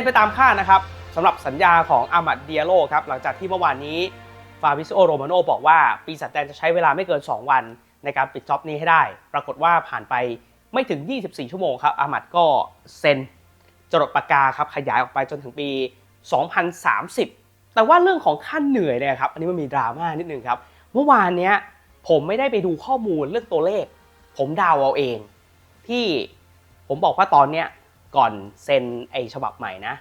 เป็นไปตามคาดนะครับสำหรับสัญญาของอามัดเดียโลครับหลังจากที่เมื่อวานนี้ฟาบิซโอโรมาโนบอกว่าปีศาจแดงจะใช้เวลาไม่เกิน 2 วัน ในการปิดจ็อบนี้ให้ได้ ปรากฏว่าผ่านไปไม่ถึง 24 ชั่วโมงครับอามัดก็เซ็นจรดปากกาครับขยายออกไปจนถึงปี 2030 แต่ว่าเรื่องของขั้นเหนื่อยเนี่ยครับอันนี้มันมีดราม่านิดนึงครับเมื่อวานเนี้ยผมไม่ได้ไปดูข้อมูลเรื่องตัวเลข ผมเดาวเอาเอง ที่ผมบอกว่าตอนเนี้ย ก่อนเซ็นไอฉบับใหม่นะ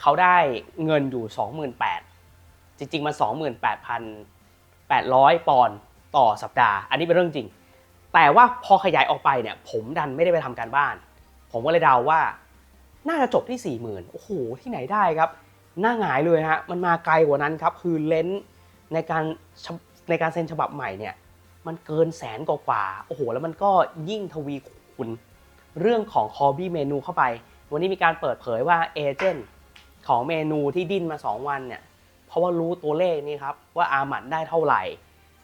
เขาได้เงินอยู่ 28,000จริงๆมัน28,800 ปอนด์ต่อสัปดาห์ อันนี้เป็นเรื่องจริง แต่ว่าพอขยายออกไปเนี่ย ผมดันไม่ได้ไปทำการบ้าน ผมก็เลยเดาว่า น่าจะจบที่ 40,000 โอ้โห ที่ไหนได้ครับ หน้าหงายเลยฮะ มันมาไกลกว่านั้นครับ คือเลนส์ในการในการเซ็นฉบับใหม่เนี่ย มันเกินแสนกว่า โอ้โห แล้วมันก็ยิ่งทวีคูณ เรื่องของคอบี้เมนูเข้าไป วันนี้มีการเปิดเผยว่าเอเจนต์ของเมนูที่ดิ้นมา 2 วันเนี่ย เพราะว่ารู้ตัวเลขนี่ครับว่าอาหมัดได้เท่าไหร่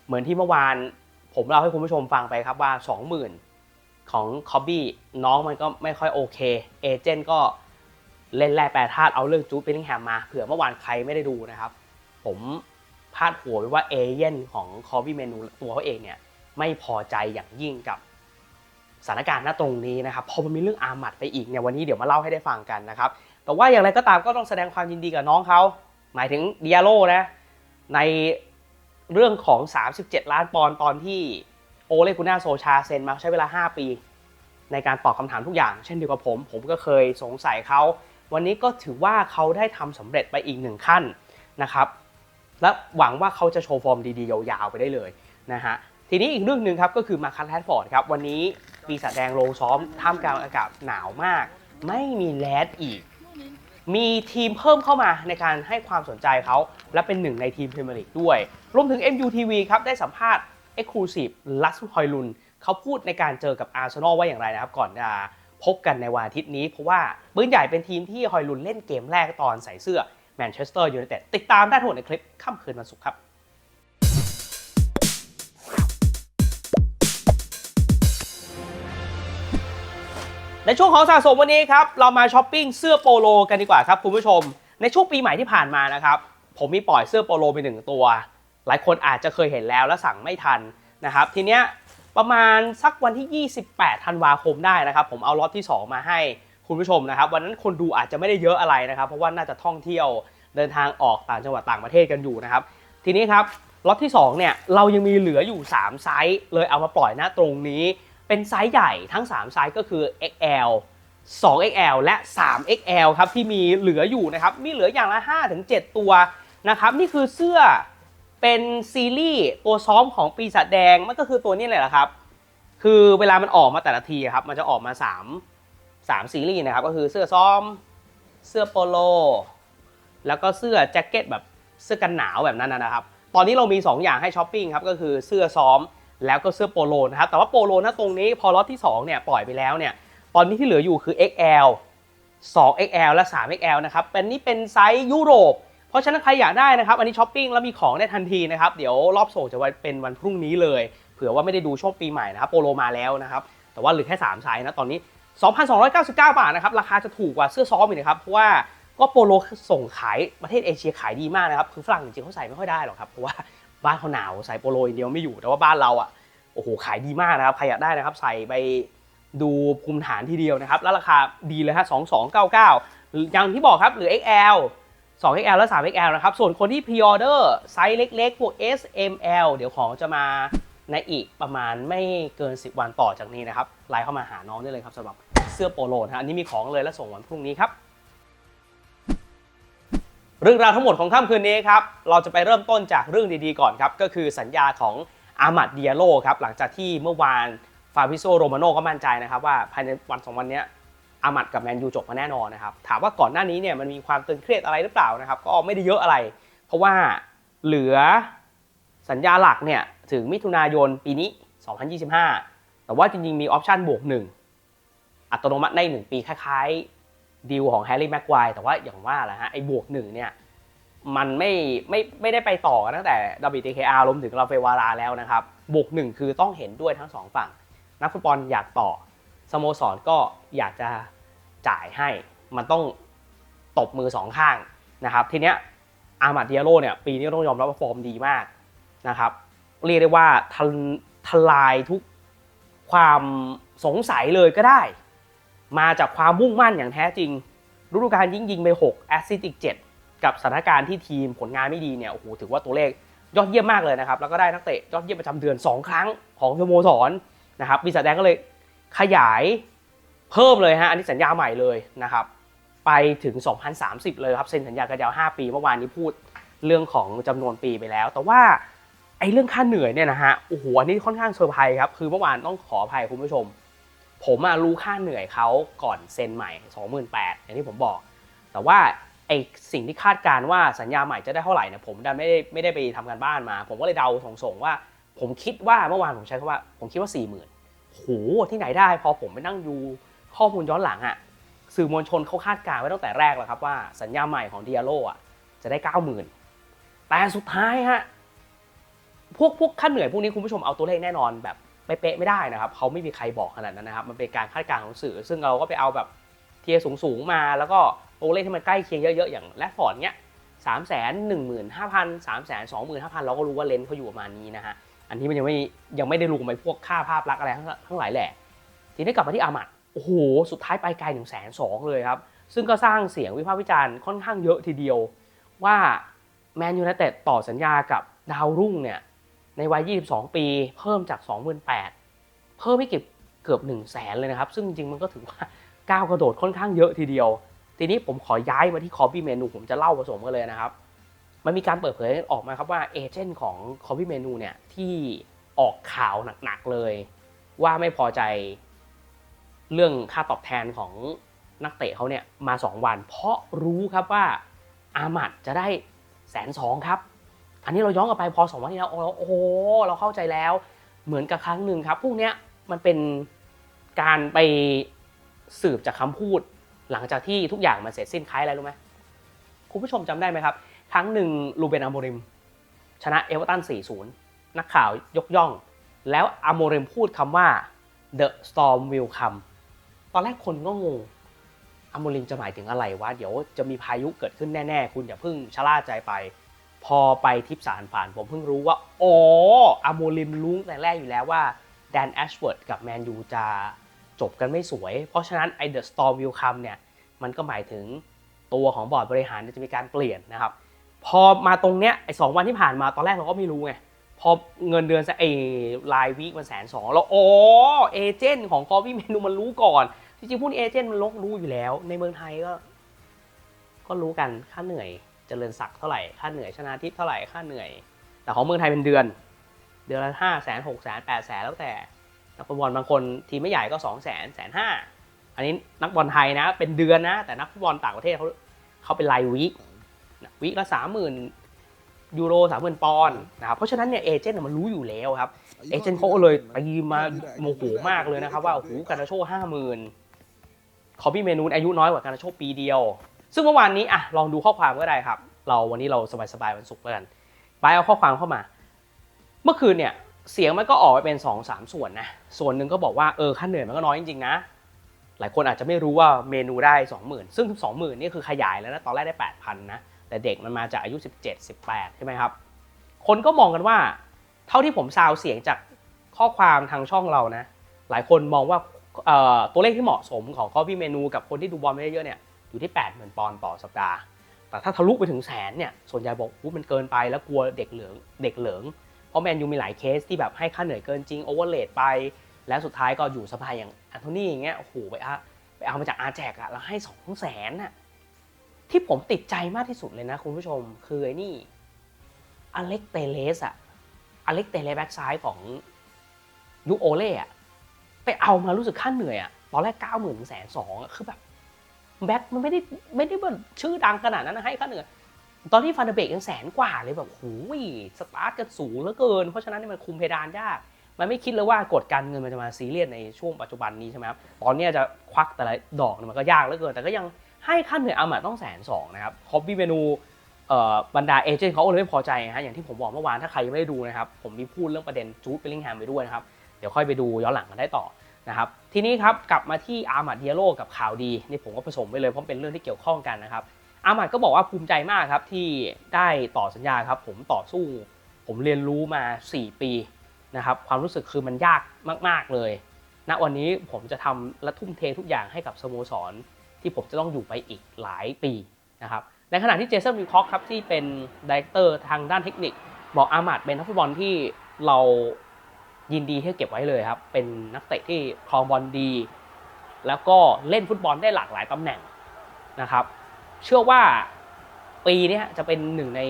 เหมือนที่เมื่อวานผมเล่าให้คุณผู้ชมฟังไปครับว่า 20,000 ของคอบบี้น้องมันก็ไม่ค่อยโอเคเอเจนต์ก็เล่นแร่แปรธาตุเอาเรื่องจูดเบลลิงแฮมมาเผื่อเมื่อวานใครไม่ได้ดูนะครับ ผมพาดหัวไว้ว่าเอเย่นของคอบี้เมนูตัวเขาเองเนี่ยไม่พอใจอย่างยิ่งกับ สถานการณ์ณตรงนี้นะครับพอมันมีเรื่องอาหมัดไปอีกเนี่ยวันนี้เดี๋ยวมาเล่าให้ได้ฟังกันนะครับแต่ว่าอย่างไรก็ตามก็ต้องแสดงความยินดีกับน้องเขาหมายถึงดิอาโลนะในเรื่องของ 37 ล้านปอนด์ตอนที่โอเลกุน่าโซชาเซ็นมาใช้เวลา 5 ปี ในการตอบคำถามทุกอย่าง เช่นเดียวกับผม ผมก็เคยสงสัยเขา วันนี้ก็ถือว่าเขาได้ทำสำเร็จไปอีกหนึ่งขั้นนะครับ และหวังว่าเขาจะโชว์ฟอร์มดีๆ ยาวๆ ไปได้เลยนะฮะ ทีนี้อีกเรื่องหนึ่งครับก็คือมาคัตแรดฟอร์ดครับ วันนี้ ปีศาจแดงลงซ้อมท่ามกลางอากาศหนาวมาก ไม่มีแลดอีก มีทีมเพิ่มเข้ามาในการให้ความสนใจเขา และเป็นหนึ่งในทีมพรีเมียร์ลีกด้วย รวมถึง MUTV ครับได้สัมภาษณ์ Exclusive ลัสฮอยลุนเขาพูดในการเจอกับอาร์เซนอลว่าอย่างไรนะครับก่อนจะพบกันในวันอาทิตย์นี้ เพราะว่าปืนใหญ่เป็นทีมที่ฮอยลุนเล่นเกมแรกตอนใส่เสื้อแมนเชสเตอร์ยูไนเต็ดติดตามได้ทั้งหมดในคลิปค่ำคืนวันศุกร์ครับ ในช่วงของสะสมวันนี้ครับเรามาช้อปปิ้งเสื้อโปโลกันดีกว่าครับคุณผู้ชม ในช่วงปีใหม่ที่ผ่านมานะครับผมมีปล่อยเสื้อโปโลไปหนึ่งตัว หลายคนอาจจะเคยเห็นแล้วและสั่งไม่ทันนะครับทีเนี้ยประมาณสักวันที่ 28 ธันวาคมได้นะครับ ผมเอาล็อตที่ 2 มาให้คุณผู้ชมนะครับ วันนั้นคนดูอาจจะไม่ได้เยอะอะไรนะครับ เพราะว่าน่าจะท่องเที่ยวเดินทางออกต่างจังหวัดต่างประเทศกันอยู่นะครับ ทีนี้ครับล็อตที่ 2 เนี่ยเรายังมีเหลืออยู่ 3 ไซส์เลยเอามาปล่อยณตรงนี้ เป็นไซส์ใหญ่ทั้ง 3 ไซส์ก็คือ XL 2XL และ 3XL ครับที่มีเหลืออยู่นะครับ มีเหลืออย่างละ 5-7 ตัวนะครับ นี่คือเสื้อเป็นซีรีส์ตัวซ้อมของปีศาจแดง มันก็คือตัวนี้เลยแหละครับ คือเวลามันออกมาแต่ละทีครับ มันจะออกมา 3 3 ซีรีส์นะครับ ก็คือเสื้อซ้อม เสื้อโปโล แล้วก็เสื้อแจ็คเก็ตแบบเสื้อกันหนาวแบบนั้นนะครับ ตอนนี้เรามี 2 อย่างให้ช้อปปิ้งครับ ก็คือเสื้อซ้อม แล้วก็เสื้อโปโลนะครับ แต่ว่าโปโลนะตรงนี้พอล็อตที่2เนี่ยปล่อยไปแล้วเนี่ย ตอนนี้ที่เหลืออยู่คือ XL 2XL และ 3XL นะครับ เป็นนี่เป็นไซส์ยุโรป เพราะฉะนั้นใครอยากได้นะครับ อันนี้ช้อปปิ้งแล้วมีของได้ทันทีนะครับ เดี๋ยวรอบส่งจะเป็นวันพรุ่งนี้เลย เผื่อว่าไม่ได้ดูช่วงปีใหม่นะครับ โปโลมาแล้วนะครับ แต่ว่าเหลือแค่3ไซส์นะ ตอนนี้ 2,299 บาทนะครับ ราคาจะถูกกว่าเสื้อซ้อมอีกนะครับ เพราะว่าก็โปโลส่งขายประเทศเอเชียขายดีมากนะครับ คือฝรั่งจริงๆเขาใส่ไม่ค่อยได้หรอกครับ เพราะว่า บ้านเขาหนาวใส่โปโลอย่างเดียวไม่อยู่แต่ว่าบ้านเราอะโอ้โหขายดีมากนะครับใครอยากได้นะครับ ใส่ไปดูภูมิฐานทีเดียวนะครับ แล้วราคาดีเลยฮะ2299อย่างที่บอกครับหรือ XL 2XL และ 3XL นะครับ ส่วนคนที่พรีออเดอร์ไซส์เล็กๆ พวก S M L เดี๋ยวของจะมาในอีกประมาณไม่เกิน 10 วันต่อจากนี้นะครับ ไลน์เข้ามาหาน้องได้เลยครับสำหรับเสื้อโปโลนะฮะอันนี้มีของเลยและส่งวันพรุ่งนี้ครับ เรื่องราวทั้งหมดของค่ำคืนนี้ครับ เราจะไปเริ่มต้นจากเรื่องดีๆก่อนครับ ก็คือสัญญาของอามัดเดียโลครับ หลังจากที่เมื่อวานฟาบิโซโรมาโนก็มั่นใจนะครับว่าภายในวันสองวันนี้อามัดกับแมนยูจบมาแน่นอนนะครับ ถามว่าก่อนหน้านี้เนี่ยมันมีความตึงเครียดอะไรหรือเปล่านะครับ ก็ไม่ได้เยอะอะไร เพราะว่าเหลือสัญญาหลักเนี่ยถึงมิถุนายนปีนี้ 2025 แต่ว่าจริงๆมีออปชันบวกหนึ่งอัตโนมัติในหนึ่งปีคล้ายๆ ดีลของแฮร์รี่แม็กควายแต่ว่าอย่างว่าแหละฮะไอ้บวกหนึ่งเนี่ยมันไม่ไม่ไม่ได้ไปต่อตั้งแต่ WTKR รวมถึงราเฟวาราแล้วนะครับบวกหนึ่งคือต้องเห็นด้วยทั้งสองฝั่ง นักฟุตบอลอยากต่อสโมสรก็อยากจะจ่ายให้มันต้องตบมือสองข้างนะครับทีเนี้ยอามาดเดียโลเนี่ยปีนี้ต้องยอมรับว่าฟอร์มดีมากนะครับเรียกได้ว่าทลายทุกความสงสัยเลยก็ได้ มาจากความมุ่งมั่นอย่างแท้จริงฤดูกาลยิงยิงไป6แอสซิสต์อีก 7 กับสถานการณ์ที่ทีมผลงานไม่ดีเนี่ยโอ้โหถือว่าตัวเลขยอดเยี่ยมมากเลยนะครับ แล้วก็ได้นักเตะยอดเยี่ยมประจำเดือน 2 ครั้งของสโมสรนะครับปีศาจแดงก็เลยขยายเพิ่มเลยฮะอันนี้สัญญาใหม่เลยนะครับไปถึง 2030 เลยครับเซ็นสัญญากันยาว 5 ปีเมื่อวานนี้พูดเรื่องของจำนวนปีไปแล้ว แต่ว่าไอ้เรื่องค่าเหนื่อยเนี่ยนะฮะโอ้โหอันนี้ค่อนข้างเซอร์ไพรส์ครับคือเมื่อวานต้องขออภัยคุณผู้ชม ผมอะรู้ค่าเหนื่อยเขาก่อนเซ็นใหม่ 28,000อย่างที่ผมบอก แต่ว่าไอสิ่งที่คาดการว่าสัญญาใหม่จะได้เท่าไหร่เนี่ยผมดันไม่ได้ไม่ได้ไปทำการบ้านมา ผมก็เลยเดาส่งๆว่า ผมคิดว่าเมื่อวานผมใช้คำว่า ผมคิดว่า 40,000โหที่ไหนได้พอผมไปนั่งดูข้อมูลย้อนหลังอะสื่อมวลชนเขาคาดการไว้ตั้งแต่แรกแล้วครับว่าสัญญาใหม่ของเดียโลอะจะได้ 90,000แต่สุดท้ายฮะพวกพวกค่าเหนื่อยพวกนี้คุณผู้ชมเอาตัวเลขแน่นอนแบบ เป๊ะไม่ได้นะครับเขาไม่มีใครบอกขนาดนั้นนะครับ มันเป็นการคาดการณ์ของสื่อ ซึ่งเราก็ไปเอาแบบเทียสูงๆมา แล้วก็ตัวเลขที่มันใกล้เคียงเยอะๆอย่างแรดฟอร์ดเนี้ยสามแสนหนึ่งหมื่นห้าพันสามแสนสองหมื่นห้าพันเราก็รู้ว่าเลนส์เขาอยู่ประมาณนี้นะฮะอันนี้มันยังไม่ยังไม่ได้รวมไปพวกค่าภาพลักษณ์อะไรทั้งหลายแหละทีนี้กลับมาที่อามัดโอ้โหสุดท้ายไปไกลถึงแสนสองเลยครับซึ่งก็สร้างเสียงวิพากษ์วิจารณ์ค่อนข้างเยอะทีเดียวว่าแมนยูไนเต็ดต่อสัญญากับดาวรุ่งเนี่ย ในวัย 22 ปี เพิ่มจาก 28,000 เพิ่มไม่เกือบเกือบ 1 0 0 0 0แสนเลยนะครับ ซึ่งจริงๆ มันก็ถือว่าก้าวกระโดดค่อนข้างเยอะทีเดียว ทีนี้ผมขอย้ายมาที่คอ f ฟี่เมนูผมจะเล่าผสมกันเลยนะครับ มันมีการเปิดเผยออกมาครับว่าเอเจนต์ของคอ f ฟี่เมนูเนี่ยที่ออกข่าวหนักๆเลย ว่าไม่พอใจเรื่องค่าตอบแทนของนักเตะเขาเนี่ยมา 2 วัน เพราะรู้ครับว่าอามัดจะได้แสนสองครับ อันนี้เราย้อนกลับไปพอสองวันที่แล้วเราโอ้โหเราเข้าใจแล้ว เหมือนกับครั้งหนึ่งครับ พวกเนี้ยมันเป็นการไปสืบจากคำพูด หลังจากที่ทุกอย่างมันเสร็จสิ้นคล้ายอะไรรู้ไหมคุณผู้ชมจำได้ไหมครับ ครั้งหนึ่งลูเบนอโมริม ชนะเอเวอร์ตัน 4-0 นักข่าวยกย่อง แล้วอโมริมพูดคำว่า the storm will come ตอนแรกคนก็งงอโมริมจะหมายถึงอะไรวะ เดี๋ยวจะมีพายุเกิดขึ้นแน่ ๆ คุณอย่าเพิ่งชะล่าใจไป พอไปทิปสารผ่านผมเพิ่งรู้ว่า อ๋ออาโมลิมรู้แต่แรกอยู่แล้วว่าแดนแอชเวิร์ดกับแมนยูจะจบกันไม่สวย เพราะฉะนั้นไอเดอะสตอร์วิลคัมเนี่ย มันก็หมายถึงตัวของบอร์ดบริหารจะมีการเปลี่ยนนะครับ พอมาตรงเนี้ยไอสองวันที่ผ่านมาตอนแรกเราก็ไม่รู้ไง พอเงินเดือนไอรายวีคมันแสนสองแล้วอ๋อเอเจนต์ของคอฟี่เมนูมันรู้ก่อน จริงๆพวกเอเจนต์มันลกรู้อยู่แล้ว ในเมืองไทยก็ ก็รู้กันค่าเหนื่อย เจริญศักดิ์เท่าไหร่ ค่าเหนื่อยชนะทิพย์เท่าไหร่ ค่าเหนื่อย แต่ของเมืองไทยเป็นเดือน เดือนละห้าแสนหกแสนแปดแสนแล้วแต่ นักฟุตบอลบางคนทีมไม่ใหญ่ก็สองแสนแสนห้า อันนี้นักบอลไทยนะ เป็นเดือนนะ แต่นักฟุตบอลต่างประเทศเขาเขาเป็นรายวีควีคละสามหมื่นยูโรสามหมื่นปอนด์นะครับ เพราะฉะนั้นเนี่ยเอเจนต์มันรู้อยู่แล้วครับ เอเจนต์เขาเลยตีมาโมโหมากเลยนะครับ ว่าโอ้โหการาโชห้าหมื่นคอบี้เมนูนอายุน้อยกว่าการาโชปีเดียว ซึ่งเมื่อวานนี้อะลองดูข้อความก็ได้ครับ เราวันนี้เราสบายๆวันศุกร์แล้วกันไปเอาข้อความเข้ามา เมื่อคืนเนี่ยเสียงมันก็ออกไปเป็น2อสามส่วนนะ ส่วนหนึ่งก็บอกว่าเออค่าเหนื่อยมันก็น้อยจริงๆนะ หลายคนอาจจะไม่รู้ว่าเมนูได้ 20,000 ซึ่ง 20,000นี่คือขยายแล้วนะ ตอนแรกได้ 8,000 นะ แต่เด็กมันมาจากอายุ 17 18 ใช่ไหมครับ คนก็มองกันว่า เท่าที่ผมซาวเสียงจากข้อความทางช่องเรานะ หลายคนมองว่าตัวเลขที่เหมาะสมของคอฟฟี่เมนูกับคนที่ดูบอลไม่ได้เยอะเนี่ย อยู่ที่ 80,000 ปอนด์ต่อสัปดาห์ แต่ถ้าทะลุไปถึงแสนเนี่ย ส่วนใหญ่บอกอุ๊ยมันเกินไปแล้วกลัวเด็กเหลืองเด็กเหลือง เพราะแมนยูมีหลายเคสที่แบบให้ค่าเหนื่อยเกินจริงโอเวอร์เลดไป แล้วสุดท้ายก็อยู่สบายอย่างแอนโทนีอย่างเงี้ย โอ้โหไปอะไปเอามาจากอาแจกอะแล้วให้สองแสนอะที่ผมติดใจมากที่สุดเลยนะคุณผู้ชมคือไอ้นี่อเล็กเตเลสอะอเล็กเตเลสแบ็กซ้ายของยุโอเล่อะไปเอามารู้สึกค่าเหนื่อยอะตอนแรกเก้าหมื่นแสนสองคือแบบ แบ็คมันไม่ได้ไม่ได้แบบชื่อดังขนาดนั้นนะให้ค่าเหนื่อยตอนที่ฟันเดเบกยังแสนกว่าเลยแบบโอ้ยสตาร์ทกันสูงเหลือเกิน เพราะฉะนั้นมันคุมเพดานยาก มันไม่คิดเลยว่ากฎการเงินมันจะมาซีเรียสในช่วงปัจจุบันนี้ใช่ไหมครับ ตอนนี้จะควักแต่ละดอกมันก็ยากเหลือเกิน แต่ก็ยังให้ค่าเหนื่อยอามัดต้องแสนสองนะครับคอปปี้เมนูเอ่อบรรดาเอเจนต์เขาเลยไม่พอใจนะฮะอย่างที่ผมบอกเมื่อวานถ้าใครยังไม่ได้ดูนะครับผมมีพูดเรื่องประเด็นจูดเบลลิงแฮมไปด้วยนะครับเดี๋ยวค่อยไปดูย้อนหลังกันได้ต่อนะครับ ทีนี้ครับกลับมาที่อามัดเดียโลกับข่าวดีนี่ผมก็ผสมไปเลยเพราะเป็นเรื่องที่เกี่ยวข้องกันนะครับอามัดก็บอกว่าภูมิใจมากครับที่ได้ต่อสัญญาครับผมต่อสู้ ผมเรียนรู้มา 4 ปีนะครับความรู้สึกคือมันยากมาก ๆเลยณวันนี้ผมจะทำและทุ่มเททุกอย่างให้กับสโมสร ที่ผมจะต้องอยู่ไปอีกหลายปีนะครับในขณะที่เจสันวิลคอกครับที่เป็นดีเรคเตอร์ทางด้านเทคนิค บอกอามัดเป็นนักฟุตบอลที่เรา ยินดีที่เก็บไว้เลยครับ เป็นนักเตะที่ครองบอลดี แล้วก็เล่นฟุตบอลได้หลากหลายตำแหน่งนะครับ เชื่อว่าปีนี้จะเป็นหนึ่งใน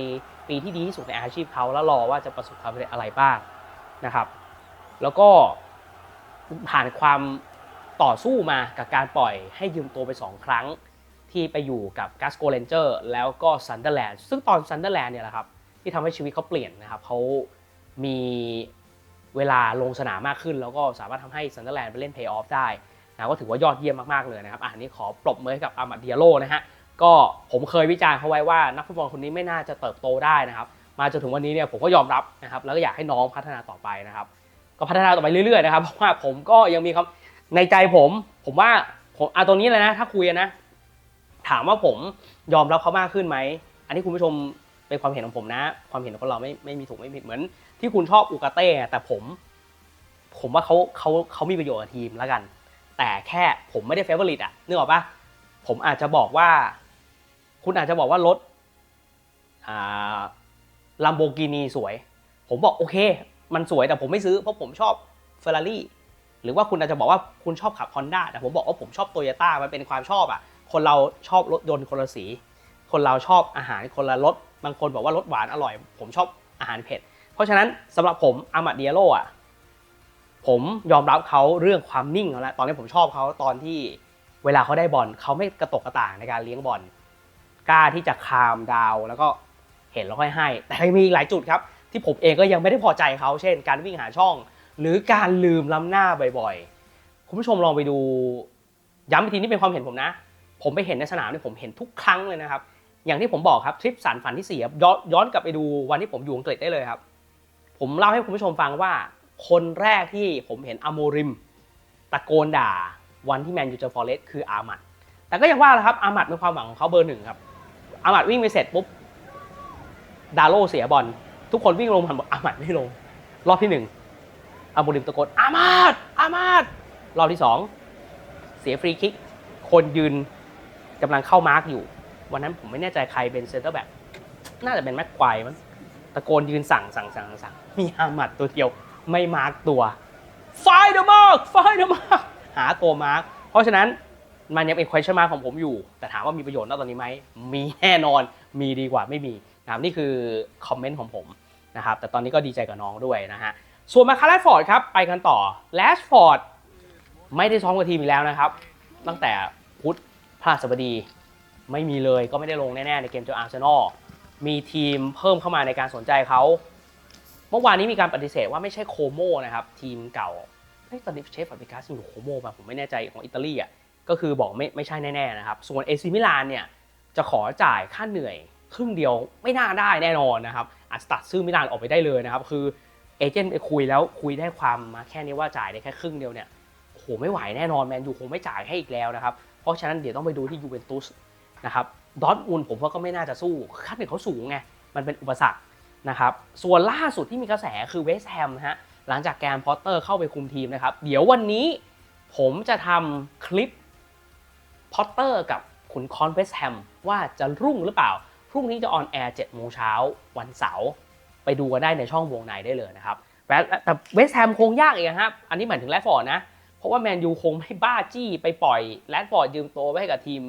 ปีที่ดีที่สุดในอาชีพเขาแล้วรอว่าจะประสบความสำเร็จอะไรบ้างนะครับ แล้วก็ผ่านความต่อสู้มากับการปล่อยให้ยืมตัวไป 2 ครั้งที่ไปอยู่กับกัสโกเลนเจอร์แล้วก็ซันเดอร์แลนด์ซึ่งตอนซันเดอร์แลนด์เนี่ยแหละครับที่ทำให้ชีวิตเขาเปลี่ยนนะครับเขามี เวลาลงสนามมากขึ้น แล้วก็สามารถทำให้ซันเดอร์แลนด์ไปเล่นเพย์ออฟได้นะก็ถือว่ายอดเยี่ยมมากๆเลยนะครับอันนี้ขอปรบมือให้กับอามัดเดียโลนะฮะก็ผมเคยวิจารณ์เขาไว้ว่านักฟุตบอลคนนี้ไม่น่าจะเติบโตได้นะครับมาจนถึงวันนี้เนี่ยผมก็ยอมรับนะครับแล้วก็อยากให้น้องพัฒนาต่อไปนะครับก็พัฒนาต่อไปเรื่อยๆนะครับเพราะว่าผมก็ยังมีครับในใจผม ผมว่าผมอะตรงนี้เลยนะ ถ้าคุยนะ ถามว่าผมยอมรับเขามากขึ้นไหมอันนี้คุณผู้ชมเป็นความเห็นของผมนะ ความเห็นของเราไม่ไม่มีถูกไม่ผิดเหมือน ที่คุณชอบอูกาเต้แต่ผม ผมว่าเขาเขาเขามีประโยชน์กับทีมแล้วกัน แต่แค่ผมไม่ได้เฟเวอร์ลิตอะนึกออกปะผมอาจจะบอกว่า คุณอาจจะบอกว่ารถลัมโบกินีสวย ผมบอกโอเค มันสวยแต่ผมไม่ซื้อเพราะผมชอบเฟอร์รารี่หรือว่าคุณอาจจะบอกว่าคุณชอบขับ Honda แต่ผมบอกว่าผมชอบโตโยต้ามันเป็นความชอบอะ คนเราชอบรถยนต์คนละสี คนเราชอบอาหารคนละรสบางคนบอกว่ารสหวานอร่อย ผมชอบอาหารเผ็ด เพราะฉะนั้นสำหรับผมอามาเดียโลอะผมยอมรับเขาเรื่องความนิ่งเขาแล้วตอนนี้ผมชอบเขาตอนที่เวลาเขาได้บอลเขาไม่กระตกกระต่างในการเลี้ยงบอลกล้าที่จะคามดาวแล้วก็เห็นแล้วค่อยให้ แต่มีอีกหลายจุดครับ ที่ผมเองก็ยังไม่ได้พอใจเขาเช่น การวิ่งหาช่อง หรือการลืมล้ำหน้าบ่อยๆ คุณผู้ชมลองไปดู ย้ำอีกทีนี่เป็นความเห็นผมนะ ผมไปเห็นในสนามเนี่ยผมเห็นทุกครั้งเลยนะครับ อย่างที่ผมบอกครับทริปสารฝันที่เสียย้อนกลับไปดูวันที่ผมอยู่อังกฤษได้เลยครับ ผมเล่าให้คุณผู้ชมฟังว่า คนแรกที่ผมเห็นอโมริม ตะโกนด่าวันที่แมนยูเจอฟอร์เรสต์คืออามัดแต่ก็ยังว่าแหละครับอามัดเป็นความหวังของเขาเบอร์หนึ่งครับอามัดวิ่งไปเสร็จปุ๊บดาโลเสียบอลทุกคนวิ่งลงผ่านบอกอามัดไม่ลง รอบที่หนึ่งอาโมริมตะโกนอามัดอามัดรอบที่สองเสียฟรีคิก คนยืนกำลังเข้ามาร์กอยู่ วันนั้นผมไม่แน่ใจใครเป็นเซนเตอร์แบ็กน่าจะเป็นแม็กควายมั้ง ตะโกนยืนสั่งสั่งสั่งสั่งมีอามัดตัวเดียวไม่มาร์กตัวไฟเดอะมาร์กไฟเดอะมาร์กหาตัวมาร์กเพราะฉะนั้นมันยังเป็น question mark ของผมอยู่ แต่ถามว่ามีประโยชน์ณตอนนี้ไหม มีแน่นอน มีดีกว่าไม่มีนะครับนี่คือคอมเมนต์ของผมนะครับ แต่ตอนนี้ก็ดีใจกับน้องด้วยนะฮะ ส่วนมาคาร์ลฟอร์ดครับ ไปกันต่อแลชฟอร์ดไม่ได้ซ้อมกับทีมอีกแล้วนะครับ ตั้งแต่พุธพฤหัสบดี ไม่มีเลยก็ไม่ได้ลงแน่ ๆ ในเกมเจออาร์เซนอล มีทีมเพิ่มเข้ามาในการสนใจเขาเมื่อวานนี้มีการปฏิเสธว่าไม่ใช่โคโมนะครับทีมเก่าเฮ้ตอนนี้เชฟฟาบิกัสยังอยู่โคโมป่ะผมไม่แน่ใจของอิตาลีอะก็คือบอกไม่ไม่ใช่แน่ๆนะครับ ส่วนเอซิมิลานเนี่ยจะขอจ่ายค่าเหนื่อยครึ่งเดียวไม่น่าได้แน่นอนนะครับอาจจะตัดซื้อมิลานออกไปได้เลยนะครับ คือเอเจนต์ไปคุยแล้วคุยได้ความมาแค่นี้ว่าจ่ายได้แค่ครึ่งเดียวเนี่ยโหไม่ไหวแน่นอนแมนยูคงไม่จ่ายให้อีกแล้วนะครับ เพราะฉะนั้นเดี๋ยวต้องไปดูที่ยูเวนตุสนะครับ ดอทมุนด์ผมว่าก็ไม่น่าจะสู้ค่าเหนื่อยเขาสูงไงมันเป็นอุปสรรคนะครับส่วนล่าสุดที่มีกระแสคือเวสต์แฮมนะฮะหลังจากแกรมพอตเตอร์เข้าไปคุมทีมนะครับ เดี๋ยววันนี้ผมจะทำคลิปพอตเตอร์กับขุนคอนเวสต์แฮมว่าจะรุ่งหรือเปล่า พรุ่งนี้จะออนแอร์7โมงเช้าวันเสาร์ไปดูกันได้ในช่องวงในได้เลยนะครับแต่เวสต์แฮมคงยากอีกครับ อันนี้หมายถึงแรดฟอร์ดนะ เพราะว่าแมนยูคงไม่บ้าจี้ไปปล่อยแรดฟอร์ดยืมตัวไว้ให้กับทีม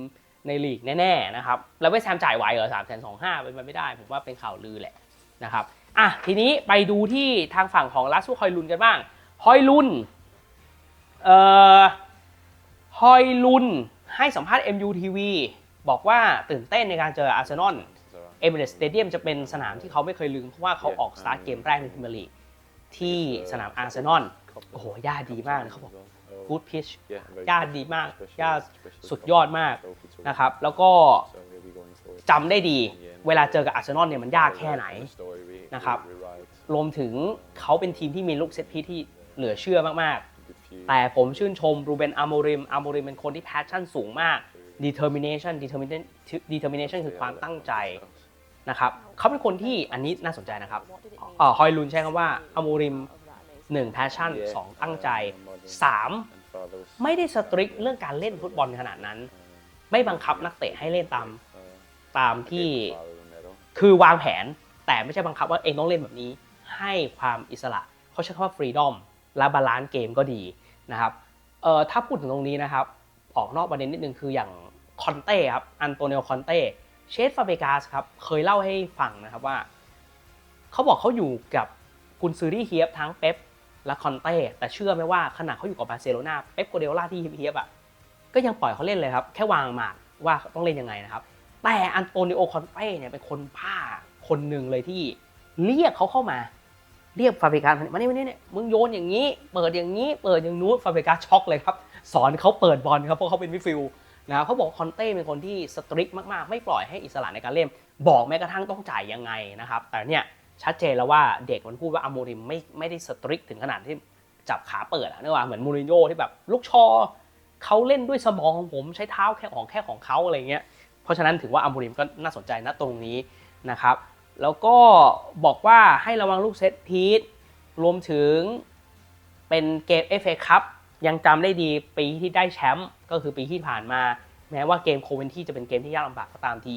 ในลีกแน่ๆนะครับแล้วเวสต์แฮมจ่ายไหวเหรอสามแสนสองห้าเป็นไปไม่ได้ ผมว่าเป็นข่าวลือแหละนะครับอะทีนี้ไปดูที่ทางฝั่งของลัสซูฮอยลุนกันบ้างฮอยลุนเอ่อฮอยลุนให้สัมภาษณ์ MUTV บอกว่าตื่นเต้นในการเจออาร์เซนอลเอเมเรสสเตเดียมจะเป็นสนามที่เขาไม่เคยลืม เพราะว่าเขาออกสตาร์ทเกมแรกในพรีเมียร์ลีกที่สนามอาร์เซนอลโอ้โหหญ้าดีมากเลยเขาบอก กูดพิชหญ้าดีมากหญ้าสุดยอดมากนะครับ แล้วก็จำได้ดี เวลาเจอกับอาร์เซนอลเนี่ยมันยากแค่ไหนนะครับ รวมถึงเขาเป็นทีมที่มีลูกเซตพีซที่เหลือเชื่อมากๆ แต่ผมชื่นชมรูเบนอาโมริมอาโมริมเป็นคนที่แพชชั่นสูงมาก determination determination determination คือความตั้งใจนะครับเขาเป็นคนที่อันนี้น่าสนใจนะครับเอ่อฮอยลุนใช้คำว่าอโมริม 1 passion 2 ตั้งใจ 3 ไม่ได้สตริกเรื่องการเล่นฟุตบอลขนาดนั้น ไม่บังคับนักเตะให้เล่นตามตามที่คือวางแผนแต่ไม่ใช่บังคับว่าเองต้องเล่นแบบนี้ ให้ความอิสระเขาใช้คำว่า freedom และบาลานซ์เกมก็ดีนะครับเอ่อถ้าพูดถึงตรงนี้นะครับ ออกนอกประเด็นนิดนึงคืออย่างคอนเต้ครับอันโตเนโอคอนเต้เชฟฟาเบกาสครับเคยเล่าให้ฟังนะครับว่า เขาบอกเขาอยู่กับกุนซือที่เฮียบทั้งเป๊ป และคอนเต้แต่เชื่อไหมว่าขณะเขาอยู่กับบาร์เซโลนาเป๊ปโกเดล่าที่เฮียบๆอะก็ยังปล่อยเขาเล่นเลยครับแค่วางหมากว่าต้องเล่นยังไงนะครับ แต่อันโตนิโอคอนเต้เนี่ยเป็นคนบ้าคนหนึ่งเลยที่เรียกเขาเข้ามาเรียกฟาเบกาสมานี่มานี่เนี่ยมึงโยนอย่างนี้ เปิดอย่างนี้ เปิดอย่างนู้นฟาเบกาช็อกเลยครับ สอนเขาเปิดบอลครับเพราะเขาเป็นมิฟิล์นะครับเขาบอกคอนเต้เป็นคนที่สตริกมากๆ ไม่ปล่อยให้อิสระในการเล่น บอกแม้กระทั่งต้องจ่ายยังไงนะครับ แต่เนี่ย ชัดเจนแล้วว่าเด็กมันพูดว่าอโมริมไม่ไม่ได้สตริกถึงขนาดที่จับขาเปิดอะนึกว่าเหมือนมูรินโญ่ที่แบบลูกชอเขาเล่นด้วยสมองของผมใช้เท้าแค่ของแค่ของเขาอะไรเงี้ยเพราะฉะนั้นถือว่าอโมริมก็น่าสนใจนะตรงนี้นะครับแล้วก็บอกว่าให้ระวังลูกเซตพีทรวมถึงเป็นเกม FA คัพยังจำได้ดีปีที่ได้แชมป์ก็คือปีที่ผ่านมา แม้ว่าเกมโคเวนที่จะเป็นเกมที่ยากลำบากก็ตามที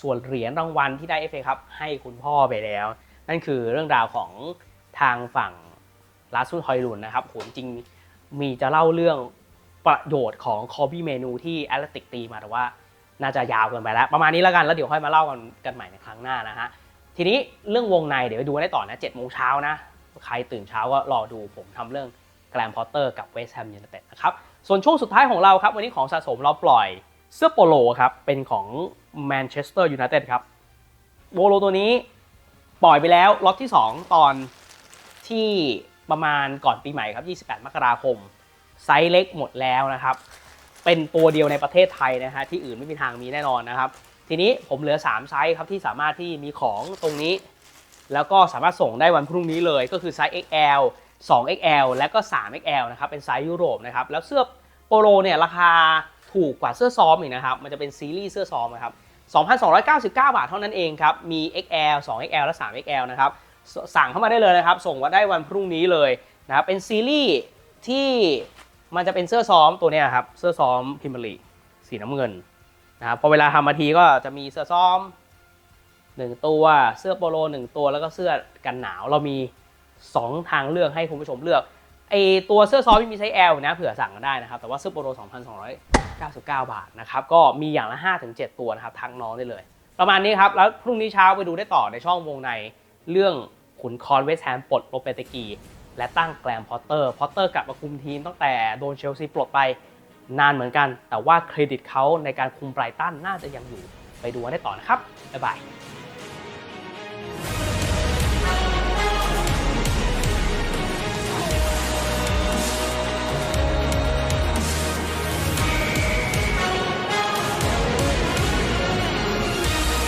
ส่วนเหรียญรางวัลที่ได้ FA คัพให้คุณพ่อไปแล้ว นั่นคือเรื่องราวของทางฝั่งลาซุนฮอยลุนนะครับโหจริงมีจะเล่าเรื่องประโยชน์ของคอบี้เมนูที่แอตเลติกตีมาแต่ว่าน่าจะยาวเกินไปแล้ว ประมาณนี้แล้วกันแล้วเดี๋ยวค่อยมาเล่ากันกันใหม่ในครั้งหน้านะฮะทีนี้เรื่องวงในเดี๋ยวไปดูกันได้ต่อนะ7โมงเช้านะ ใครตื่นเช้าก็รอดูผมทำเรื่องแกรมพอตเตอร์กับเวสต์แฮมยูไนเต็ดนะครับส่วนช่วงสุดท้ายของเราครับ วันนี้ของสะสมเราปล่อยเสื้อโปโลครับ เป็นของแมนเชสเตอร์ยูไนเต็ดครับโปโลตัวนี้ ปล่อยไปแล้วล็อตที่ 2 ตอนที่ประมาณก่อนปีใหม่ครับ 28 มกราคม ไซส์เล็กหมดแล้วนะครับ เป็นตัวเดียวในประเทศไทยนะฮะที่อื่นไม่มีทางมีแน่นอนนะครับ ทีนี้ผมเหลือ 3 ไซส์ครับที่สามารถที่มีของตรงนี้ แล้วก็สามารถส่งได้วันพรุ่งนี้เลย ก็คือไซส์ XL 2XL และก็ 3XL นะครับเป็นไซส์ยุโรปนะครับแล้วเสื้อโปโลเนี่ยราคาถูกกว่าเสื้อซ้อมอีกนะครับ มันจะเป็นซีรีส์เสื้อซ้อมนะครับ 2,299 บาทเท่านั้นเองครับ มี XL 2XL และ 3XL นะครับ สั่งเข้ามาได้เลยนะครับ ส่งมาได้วันพรุ่งนี้เลยนะครับ เป็นซีรีส์ที่มันจะเป็นเสื้อซ้อมตัวนี้ครับ เสื้อซ้อมพิมพ์ลีสีน้ำเงินนะครับ พอเวลาทำมาทีก็จะมีเสื้อซ้อมหนึ่งตัว เสื้อโปโลหนึ่งตัว แล้วก็เสื้อกันหนาว เรามี 2 ทางเลือกให้คุณผู้ชมเลือก ไอตัวเสื้อซ้อมที่มีไซส์ L นะเผื่อสั่งกันได้นะครับ แต่ว่าเสื้อโปโล2,299 บาทนะครับ ก็มีอย่างละ 5-7 ตัวนะครับทักน้องได้เลย ประมาณนี้ครับ แล้วพรุ่งนี้เช้าไปดูได้ต่อในช่องวงในเรื่องขุนคอนเวสแฮมปลดโลเปเตกี และตั้งแกรมพอตเตอร์พอตเตอร์กลับมาคุมทีมตั้งแต่โดนเชลซีปลดไปนานเหมือนกัน แต่ว่าเครดิตเขาในการคุมไบรตันน่าจะยังอยู่ไปดูได้ต่อนะครับบ๊ายบาย